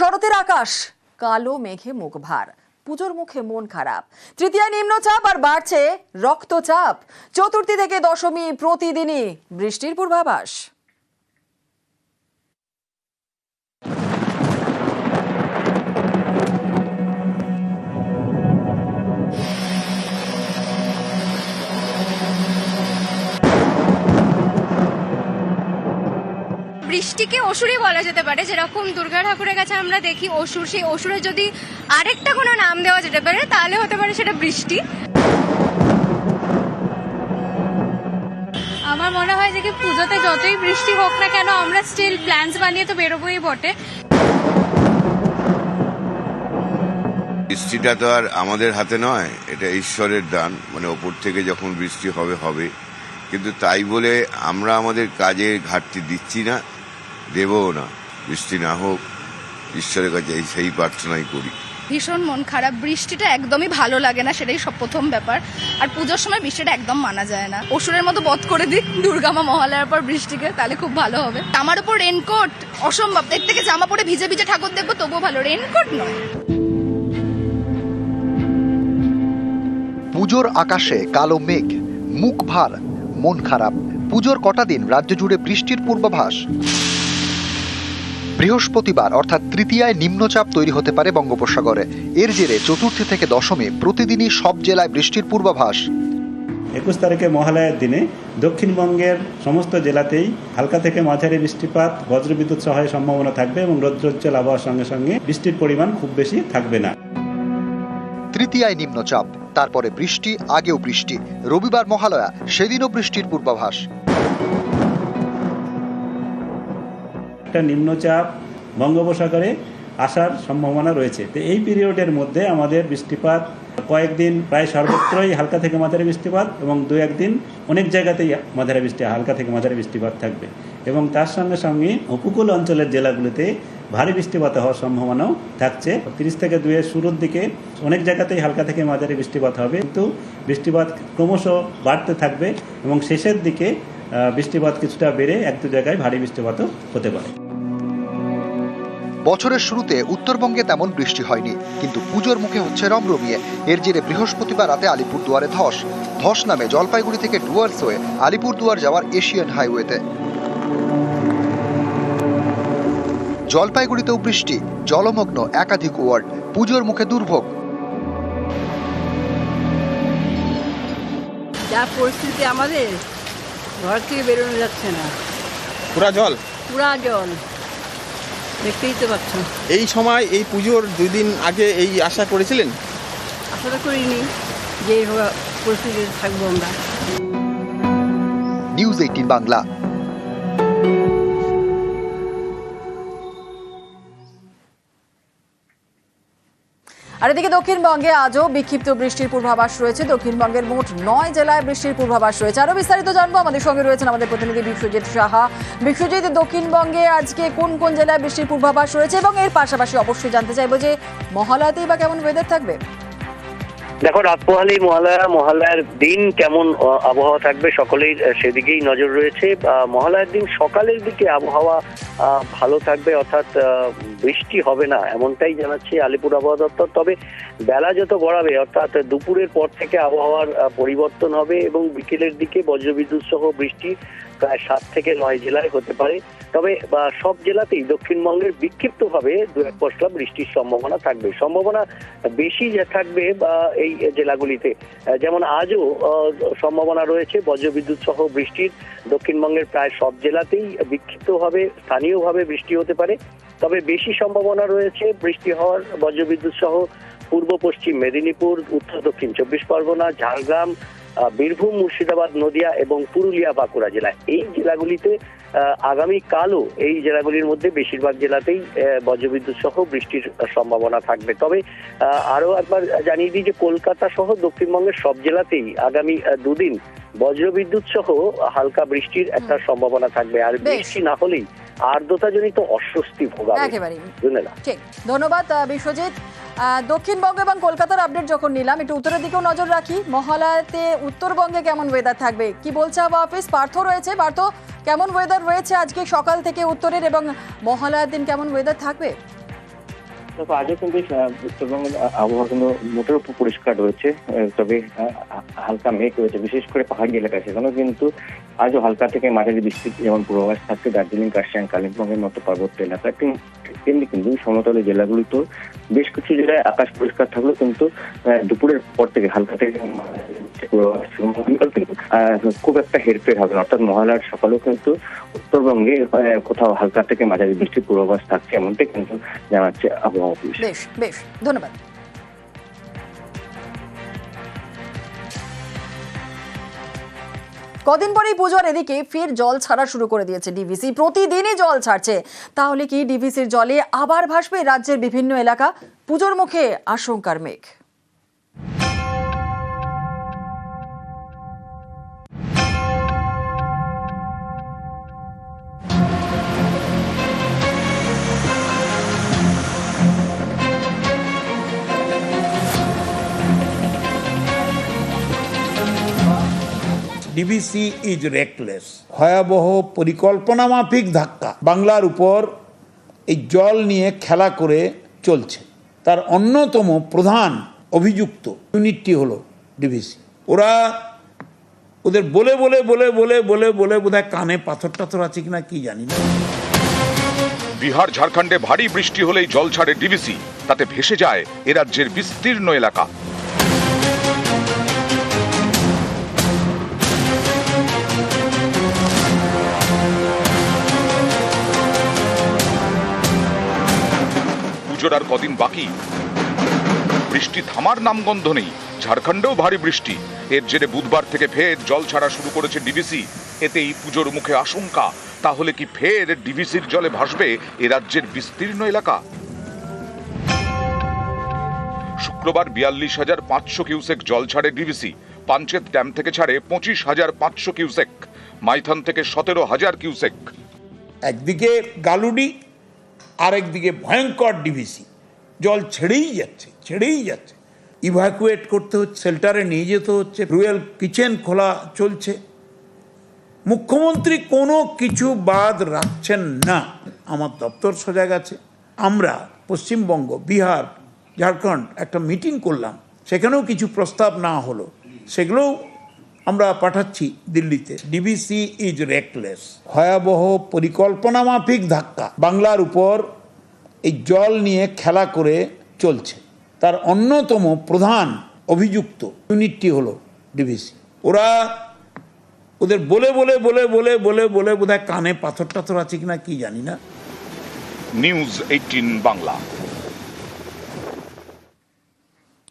শরতের আকাশ, কালো মেঘে মুখ ভার, পুজোর মুখে মন খারাপ। তৃতীয় নিম্নচাপ আর বাড়ছে রক্তচাপ। চতুর্থী থেকে দশমী প্রতিদিনই বৃষ্টির পূর্বাভাস। বৃষ্টিকে অসুরই বলা যেতে পারে। যেরকম দুর্গা ঠাকুরের কাছে আমরা দেখি অসুর, সেই অসুরের যদি আরেকটা কোনো নাম দেওয়া যেতে পারে, তাহলে হতে পারে সেটা বৃষ্টি। আমার মনে হয় যে কি পুজোতে যতই বৃষ্টি হোক না কেন, আমরা স্টিল প্ল্যান্স বানিয়ে তো বেরোবোই বটে। বৃষ্টিটা তো আর আমাদের হাতে নয়, এটা ঈশ্বরের দান। মানে ওপর থেকে যখন বৃষ্টি হবে হবে। কিন্তু তাই বলে আমরা আমাদের কাজে ঘাটতি দিচ্ছি না। দেবও না। বৃষ্টি না হোক ঈশ্বরের কাছে এই সেই প্রার্থনাই করি। ভীষণ মন খারাপ বৃষ্টিটা একদমই ভালো লাগে না সেটাই সব প্রথম ব্যাপার। আর পুজোর সময় বৃষ্টিটা একদম মানা যায় না। অসুরের মতো বধ করে দিক দুর্গামা মহালয়ার পর বৃষ্টিকে তাহলে খুব ভালো হবে। আমার উপর রেনকোট অসম্ভব এর থেকে জামা পরে ভিজে ভিজে ঠাকুর দেখব তবুও ভালো। রেনকোট নয়। পুজোর আকাশে কালো মেঘ মুখ ভার মন খারাপ। পুজোর কটা দিন রাজ্য জুড়ে বৃষ্টির পূর্বাভাস। বৃহস্পতিবার অর্থাৎ তৃতীয়ায় নিম্নচাপ তৈরি হতে পারে বঙ্গোপসাগরে। এর জেরে চতুর্থী থেকে দশমে প্রতিদিনই সব জেলায় বৃষ্টির পূর্বাভাস। একুশ তারিখে মহালয়ার দিনে দক্ষিণবঙ্গের সমস্ত জেলাতেই হালকা থেকে মাঝারি বৃষ্টিপাত বজ্রবিদ্যুৎ সহায় সম্ভাবনা থাকবে এবং রৌদ্রোজ্জ্বল আবহাওয়ার সঙ্গে সঙ্গে বৃষ্টির পরিমাণ খুব বেশি থাকবে না। তৃতীয়ায় নিম্নচাপ তারপরে বৃষ্টি আগেও বৃষ্টি। রবিবার মহালয়া সেদিনও বৃষ্টির পূর্বাভাস। একটা নিম্নচাপ বঙ্গোপসাগরে আসার সম্ভাবনা রয়েছে। তো এই পিরিয়ডের মধ্যে আমাদের বৃষ্টিপাত কয়েকদিন প্রায় সর্বত্রই হালকা থেকে মাঝারি বৃষ্টিপাত এবং দু একদিন অনেক জায়গাতেই মাঝারি বৃষ্টি, হালকা থেকে মাঝারি বৃষ্টিপাত থাকবে। এবং তার সঙ্গে সঙ্গে উপকূল অঞ্চলের জেলাগুলিতে ভারী বৃষ্টিপাত হওয়ার সম্ভাবনাও থাকছে। তিরিশ থেকে দুইয়ের শুরুর দিকে অনেক জায়গাতেই হালকা থেকে মাঝারি বৃষ্টিপাত হবে। কিন্তু বৃষ্টিপাত ক্রমশ বাড়তে থাকবে এবং শেষের দিকে বৃষ্টিপাত কিছুটা বেড়ে এক দু জায়গায় ভারী বৃষ্টিপাতও হতে পারে। বছরের শুরুতে উত্তরবঙ্গে তেমন বৃষ্টি হয়নি কিন্তু পুজোর মুখে হচ্ছে রমরমিয়ে এর জেরে বৃহস্পতিবার রাতে আলিপুর দুয়ারে ধস। ধস নামে জলপাইগুড়ি থেকে ডুয়ার্স হয়ে আলিপুর দুয়ার যাওয়ার এশিয়ান হাইওয়েতে। জলপাইগুড়িতেও বৃষ্টি জলমগ্ন একাধিক ওয়ার্ড। পুজোর মুখে দুর্ভোগ। যা পরিস্থিতি আমাদের ঘর থেকে বেরোনো যাচ্ছে না। পুরা জল? পুরা জল। দেখতেই তো পাচ্ছ। এই সময় এই পুজোর দুই দিন আগে এই আশা করেছিলেন? আশাটা করিনি যে এইভাবে পরিস্থিতিতে থাকব আমরা। নিউজ এইটিন বাংলা আর এদিকে দক্ষিণবঙ্গে আজও বিক্ষিপ্ত বৃষ্টির পূর্বাভাস রয়েছে। দক্ষিণবঙ্গের মোট নয় জেলায় বৃষ্টির পূর্বাভাস রয়েছে। আরও বিস্তারিত জানব। আমাদের সঙ্গে রয়েছেন আমাদের প্রতিনিধি বিশ্বজিৎ সাহা। বিশ্বজিৎ, দক্ষিণবঙ্গে আজকে কোন কোন জেলায় বৃষ্টির পূর্বাভাস রয়েছে? এবং এর পাশাপাশি অবশ্যই জানতে চাইব যে মহালয়াতেই বা কেমন ওয়েদার থাকবে? দেখো রাত পোহালি মহালয়া, মহালয়ার দিন কেমন আবহাওয়া থাকবে সকলেই সেদিকেই নজর রয়েছে। মহালয়ার দিন সকালের দিকে আবহাওয়া ভালো থাকবে, অর্থাৎ বৃষ্টি হবে না, এমনটাই জানাচ্ছে আলিপুর আবহাওয়া দপ্তর। তবে বেলা যত গড়াবে, অর্থাৎ দুপুরের পর থেকে আবহাওয়ার পরিবর্তন হবে এবং বিকেলের দিকে বজ্রবিদ্যুৎ সহ বৃষ্টি প্রায় সাত থেকে নয় জেলায় হতে পারে। তবে সব জেলাতেই দক্ষিণবঙ্গের বিক্ষিপ্তভাবে দু এক পশলা বৃষ্টির সম্ভাবনা থাকবে। সম্ভাবনা বেশি থাকবে এই জেলাগুলিতে। যেমন আজও সম্ভাবনা রয়েছে বজ্রবিদ্যুৎ সহ বৃষ্টির। দক্ষিণবঙ্গের প্রায় সব জেলাতেই বিক্ষিপ্তভাবে, স্থানীয়ভাবে বৃষ্টি হতে পারে। তবে বেশি সম্ভাবনা রয়েছে বৃষ্টি হওয়ার বজ্রবিদ্যুৎ সহ পূর্ব পশ্চিম মেদিনীপুর, উত্তর দক্ষিণ চব্বিশ পরগনা, ঝাড়গ্রাম বীরভূম মুর্শিদাবাদ নদিয়া এবং পুরুলিয়া বাঁকুড়া জেলা। এই জেলাগুলিতে আহ, আগামীকালও এই জেলাগুলির মধ্যে বেশিরভাগ জেলাতেই বজ্রবিদ্যুৎ সহ বৃষ্টির সম্ভাবনা থাকবে। তবে আরও একবার জানিয়ে দিই যে কলকাতা সহ দক্ষিণবঙ্গের সব জেলাতেই আগামী দুদিন বজ্রবিদ্যুৎ সহ হালকা বৃষ্টির একটা সম্ভাবনা থাকবে। আর বৃষ্টি না হলেই আর্দ্রতাজনিত অস্বস্তি ভোগাবে। ধন্যবাদ। বিশ্বজিৎ। দক্ষিণবঙ্গ এবং কলকাতার আপডেট যখন নিলাম, একটু উত্তরের দিকেও নজর রাখি। মহালয়াতে উত্তরবঙ্গে কেমন ওয়েদার থাকবে? কি বলছে আবহাওয়া অফিস পার্থ রয়েছে। পার্থ, কেমন ওয়েদার রয়েছে আজকে সকাল থেকে উত্তরের এবং মহালয়ার দিন কেমন ওয়েদার থাকবে? দেখো আজও কিন্তু উত্তরবঙ্গের আবহাওয়া কিন্তু মোটের উপর পরিষ্কার রয়েছে। তবে হালকা মেঘ রয়েছে, বিশেষ করে পাহাড়ি এলাকায়। সেখানেও কিন্তু আজও হালকা থেকে মাঝারি বৃষ্টি যেমন পূর্বাভাস থাকছে দার্জিলিং, কার্শিয়াং, কালিম্পংয়ের মতো পার্বত্য এলাকায়। তেম- তেমনি কিন্তু সমতলের জেলাগুলিতেও বেশ কিছু জেলায় আকাশ পরিষ্কার থাকলেও কিন্তু দুপুরের পর থেকে হালকা থেকে খুব একটা হেরফের হবে অর্থাৎ মহালয়ার সকালেও কিন্তু উত্তরবঙ্গে কোথাও হালকা থেকে মাঝারি বৃষ্টির পূর্বাভাস থাকছে, এমনটাই কিন্তু জানাচ্ছে আবহাওয়া অফিস বেশ বেশ, ধন্যবাদ। কদিন পরেই পুজোর এদিকে ফের জল ছাড়া শুরু করে দিয়েছে ডিভিসি। প্রতিদিনই জল ছাড়ছে। তাহলে কি ডিভিসির জলে আবার ভাসবে রাজ্যের বিভিন্ন এলাকা? পুজোর মুখে আশঙ্কার মেঘ। ডিবিসি ইজ রেকলেস ভয়াবহ পরিকল্পনা মাফিক ধাক্কা। বাংলার উপর এই জল নিয়ে খেলা করে চলছে। তার অন্যতম প্রধান অভিযুক্ত ইউনিটটি হলো ডিবিসি ওরা ওদের বলে বলে বলে বলে বলে বলে বোধহয় কানে পাথর টাথর আছে কিনা কি জানি না। বিহার, ঝাড়খণ্ডে ভারী বৃষ্টি হলেই জল ছাড়ে ডিভিসি তাতে ভেসে যায় এ রাজ্যের বিস্তীর্ণ এলাকা। পুজোর আর কদিন বাকি। বৃষ্টি থামার নামগন্ধ নেই। ঝাড়খণ্ডেও ভারী বৃষ্টি। এর জেরে বুধবার থেকে ফের জল ছাড়া শুরু করেছে ডিভিসি এতেই পুজোর মুখে আশঙ্কা। তাহলে কি ফের ডিভিসির জলে ভাসবে এ রাজ্যের বিস্তীর্ণ এলাকা? শুক্রবার বিয়াল্লিশ হাজার পাঁচশো কিউসেক জল ছাড়ে ডিভিসি পাঞ্চেত ড্যাম থেকে ছাড়ে পঁচিশ হাজার পাঁচশো কিউসেক। মাইথন থেকে সতেরো হাজার কিউসেক। একদিকে গালুডি আরেকদিকে ভয়ঙ্কর ডিভিসি জল ছেড়েই যাচ্ছে ছেড়েই যাচ্ছে। ইভাকুয়েট করতে হচ্ছে শেল্টারে নিয়ে যেতে হচ্ছে রুয়েল কিচেন খোলা চলছে। মুখ্যমন্ত্রী কোনো কিছু বাদ রাখছেন না। আমার দপ্তর সজাগ আছে। আমরা পশ্চিমবঙ্গ, বিহার, ঝাড়খণ্ড একটা মিটিং করলাম। সেখানেও কিছু প্রস্তাব না হলো। সেগুলোও আমরা পাঠাচ্ছি দিল্লিতে। ডিবিসি ইজ রেকলেস ভয়াবহ পরিকল্পনা মাফিক ধাক্কা। বাংলার উপর এই জল নিয়ে খেলা করে চলছে। তার অন্যতম প্রধান অভিযুক্ত ইউনিটটি হলো ডিবিসি ওরা ওদের বলে বলে বলে বলে বলে বলে বোধহয় কানে পাথর টাথর আছে কিনা কি জানি না। নিউজ এইটিন বাংলা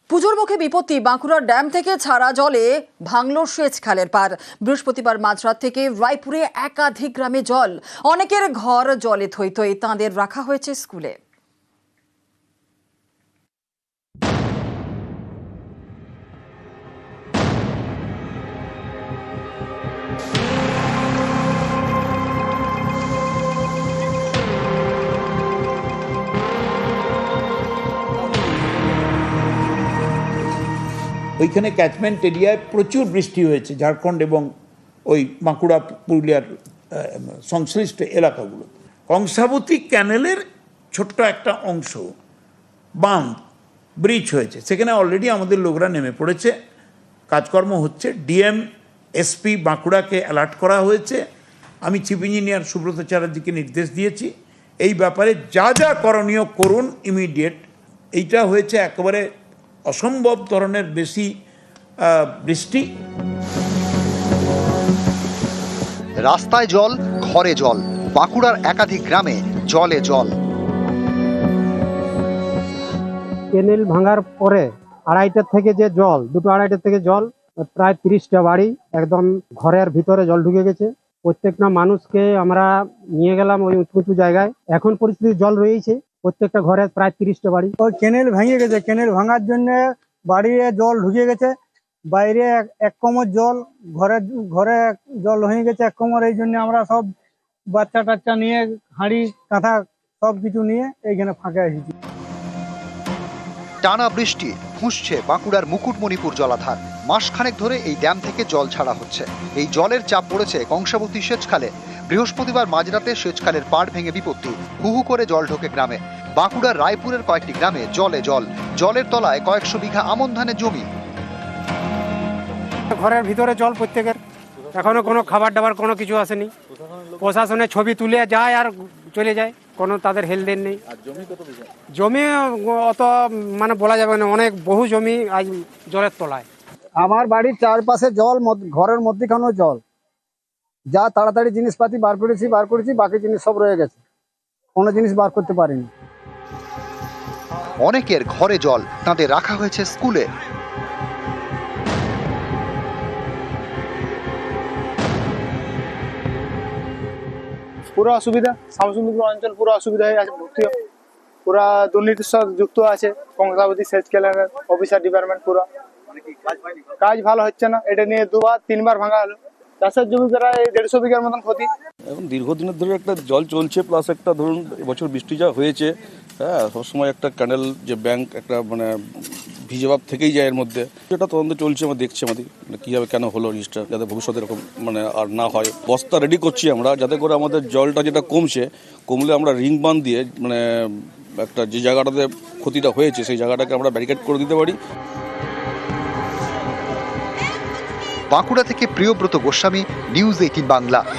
পুজোর মুখে বিপত্তি। বাঁকুড়ার ড্যাম থেকে ছাড়া জলে ভাঙল সেচ খালের পার। বৃহস্পতিবার মাঝরাত থেকে রায়পুরে একাধিক গ্রামে জল। অনেকের ঘর জলে থই থই তাঁদের রাখা হয়েছে স্কুলে। ওইখানে ক্যাচমেন্ট এরিয়ায় প্রচুর বৃষ্টি হয়েছে, ঝাড়খণ্ড এবং ওই বাঁকুড়া, পুরুলিয়ার সংশ্লিষ্ট এলাকাগুলো। কংসাবতী ক্যানেলের ছোট্ট একটা অংশ, বাঁধ ব্রিজ হয়েছে। সেখানে অলরেডি আমাদের লোকরা নেমে পড়েছে। কাজকর্ম হচ্ছে। ডিএম এসপি বাঁকুড়াকে অ্যালার্ট করা হয়েছে। আমি চিফ ইঞ্জিনিয়ার সুব্রত চ্যাটার্জিকে নির্দেশ দিয়েছি। এই ব্যাপারে যা যা করণীয় করুন ইমিডিয়েট এইটা হয়েছে একেবারে অসম্ভব ধরনের বেশি আহ, বৃষ্টি। রাস্তায় জল ঘরে জল বাঁকুড়ার একাধিক গ্রামে জলে জল। কেনেল ভাঙার পরে আড়াইটার থেকে যে জল দুটো আড়াইটার থেকে জল প্রায় তিরিশটা বাড়ি একদম ঘরের ভিতরে জল ঢুকে গেছে। প্রত্যেকটা মানুষকে আমরা নিয়ে গেলাম ওই উঁচু উঁচু জায়গায়। এখন পরিস্থিতি জল রয়েছে প্রত্যেকটা ঘরে প্রায় তিরিশটা বাড়ি। ওই কেনেল ভেঙে গেছে কেনেল ভাঙার জন্য বাড়িতে জল ঢুকে গেছে। বাইরে এক- এক কোমর জল ঘরে ঘরে জল হয়ে গেছে এক কোমর এই জন্য আমরা সব বাচ্চা টাচ্চা নিয়ে হাঁড়ি কাঁথা সব কিছু নিয়ে এইখানে ফাঁকে এসেছি। টানা বৃষ্টি ফুঁসছে বাঁকুড়ার মুকুটমণিপুর জলাধার। মাসখানেক ধরে এই ড্যাম থেকে জল ছাড়া হচ্ছে। এই জলের চাপ পড়েছে কংসাবতী সেচখালে। বৃহস্পতিবার মাঝরাতে সেচখালের পাড় ভেঙে বিপত্তি। হু হু করে জল ঢোকে গ্রামে। বাঁকুড়ার রায়পুরের কয়েকটি গ্রামে জলে জল। জলের তলায় কয়েকশো বিঘা আমন ধানের জমি। ঘরের ভিতরে জল প্রত্যেকের। এখনও কোনো খাবার দাবার কোনো কিছু আসেনি। প্রশাসনের ছবি তুলে যায় আর চলে যায়। কোনো তাদের হেলদেন নেই। জমি অত মানে বলা যাবে না অনেক বহু জমি আজ জলের তলায়। আমার বাড়ির চারপাশে জল মদ- ঘরের মধ্যখানেও জল। যা তাড়াতাড়ি জিনিসপাতি বার করেছি বার করেছি বাকি জিনিস সব রয়ে গেছে। কোনো জিনিস বার করতে পারিনি। অনেকের ঘরে জল তাদের রাখা হয়েছে স্কুলে। পুরো অসুবিধা শামসুন্দরপুর অঞ্চল পুরো অসুবিধা হয়ে আছে ভর্তি পুরা দুর্নীতির সাথে যুক্ত আছে কংসাবতী সেচ কেলারের অফিসার ডিপার্টমেন্ট পুরো। কাজ ভালো হচ্ছে না এটা নিয়ে দুবার তিনবার ভাঙা হলো। চাষের জমি প্রায় দেড়শো বিঘার মতন ক্ষতি। এখন দীর্ঘদিনের ধরে একটা জল চলছে প্লাস একটা ধরুন এবছর বৃষ্টি যা হয়েছে হ্যাঁ সবসময় একটা ক্যানেল যে ব্যাংক একটা মানে ভিজেভাব থেকেই যায় এর মধ্যে। সেটা তদন্ত চলছে, আমরা দেখছি আমাদের মানে কীভাবে কেন হলো জিনিসটা যাতে ভবিষ্যতে এরকম মানে আর না হয়। বস্তা রেডি করছি আমরা, যাতে করে আমাদের জলটা যেটা কমছে, কমলে আমরা রিং বান দিয়ে মানে একটা যে জায়গাটাতে ক্ষতিটা হয়েছে, সেই জায়গাটাকে আমরা ব্যারিকেড করে দিতে পারি। বাঁকুড়া থেকে প্রিয়ব্রত গোস্বামী নিউজ এইটিন বাংলা।